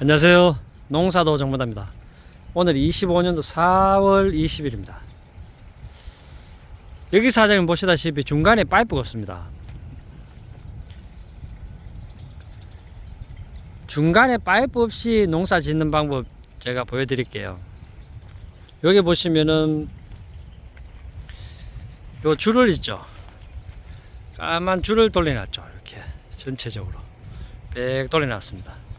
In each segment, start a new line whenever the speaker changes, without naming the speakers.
안녕하세요. 농사도 정보다입니다. 오늘 25년도 4월 20일입니다. 여기 사장님 보시다시피 중간에 파이프가 없습니다. 중간에 파이프 없이 농사 짓는 방법 제가 보여드릴게요. 여기 보시면은 요 줄을 있죠. 까만 줄을 돌려놨죠. 이렇게 전체적으로 빽 돌려놨습니다.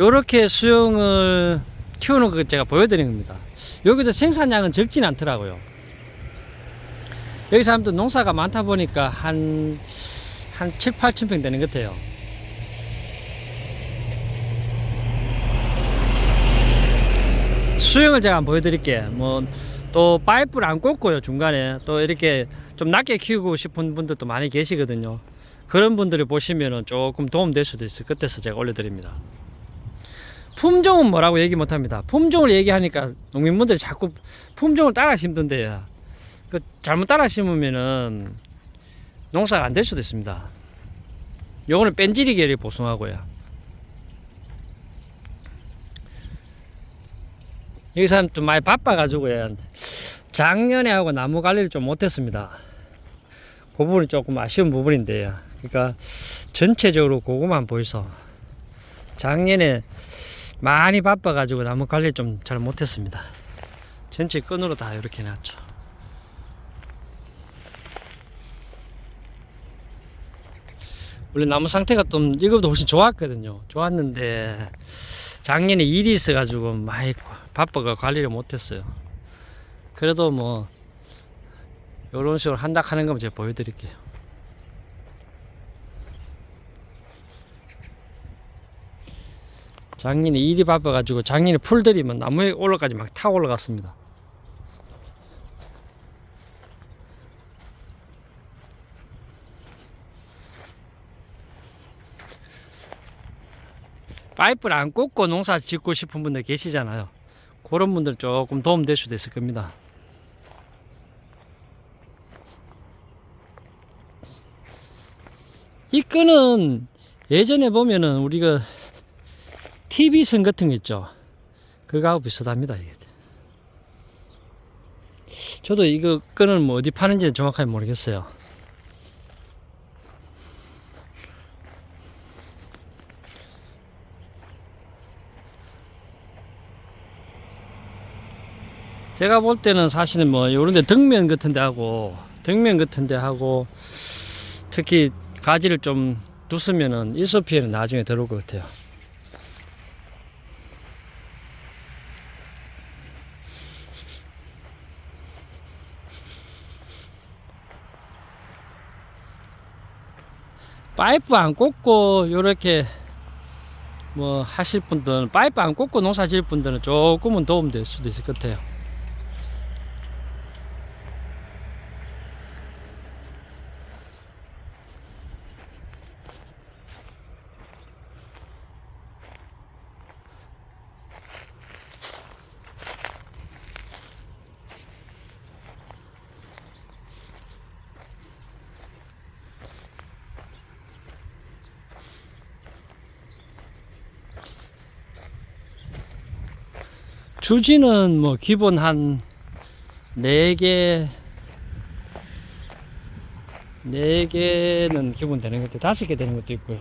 요렇게 수영을 키우는 거 제가 보여드리는 겁니다. 여기도 생산량은 적진 않더라고요. 여기 사람도 농사가 많다 보니까 한, 한 7, 8천 평 되는 것 같아요. 수영을 제가 한번 보여드릴게요. 뭐, 또 파이프를 안 꽂고요, 중간에. 또 이렇게 좀 낮게 키우고 싶은 분들도 많이 계시거든요. 그런 분들이 보시면은 조금 도움될 수도 있을 것 같아서 제가 올려드립니다. 품종은 뭐라고 얘기 못합니다. 품종을 얘기하니까 농민분들이 자꾸 품종을 따라 심던데요. 그 잘못 따라 심으면은 농사가 안 될 수도 있습니다. 요거는 계를 보송하고요. 여기 사람 좀 많이 바빠가지고요. 작년에 하고 나무 관리를 좀 못했습니다. 그 부분이 조금 아쉬운 부분인데요. 그러니까 전체적으로 그거만 보여서 작년에 많이 바빠가지고 나무 관리 좀 잘 못했습니다. 전체 끈으로 다 이렇게 놨죠. 원래 나무 상태가 좀 이거보다 훨씬 좋았거든요. 좋았는데 작년에 일이 있어가지고 많이 바빠가 관리를 못했어요. 그래도 뭐 이런 식으로 한다 하는 거 제가 보여드릴게요. 작년에 일이 바빠가지고 작년에 풀들이 뭐 나무에 올라까지 막 타 올라갔습니다. 파이프를 안 꽂고 농사 짓고 싶은 분들 계시잖아요. 그런 분들 조금 도움 될 수도 있을 겁니다. 이 끈은 예전에 보면은 우리가 TV선 같은 거 있죠. 그거하고 비슷합니다. 이게. 저도 이거 끈을 뭐 어디 파는지 정확하게 모르겠어요. 제가 볼 때는 사실은 뭐 요런데 덕면 같은 데 하고 덕면 같은 데 하고 특히 가지를 좀 두으면은 일소 피해는 나중에 들어올 것 같아요. 파이프 안 꽂고 요렇게 뭐 하실 분들은 파이프 안 꽂고 농사 지을 분들은 조금은 도움 될 수도 있을 것 같아요. 주지는 뭐 기본 한 4개 4개는 기본 되는 것 같아요. 5개 되는 것도 있고요.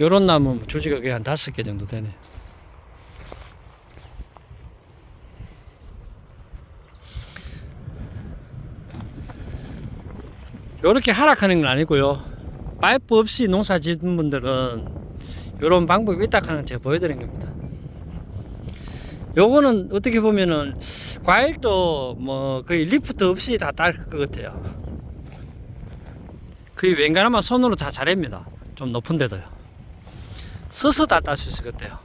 요런 나무 주지가 거의 한 5개 정도 되네. 요렇게 하락하는 건 아니고요. 파이프 없이 농사 짓는 분들은 요런 방법이 있다 하는 걸 제가 보여드린 겁니다 요거는 어떻게 보면은 과일도 뭐 거의 리프트 없이 다 딸 것 같아요. 거의 웬간하면 손으로 다 자릅니다. 좀 높은 데도요. 서서 다 딸 수 있을 것 같아요.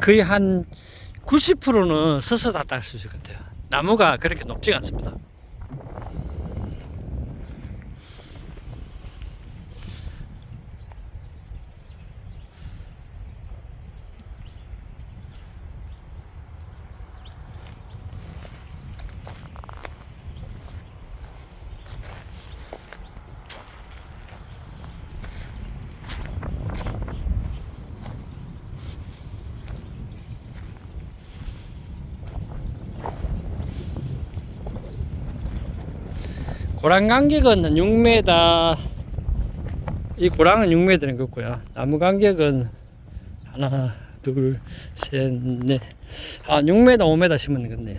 거의 한 90%는 서서 다 딸 수 있을 것 같아요. 나무가 그렇게 높지가 않습니다. 고랑 간격은 6m 이 고랑은 6m는 걷고요. 나무 간격은 하나 둘셋넷한 6m 5m 심은 건네요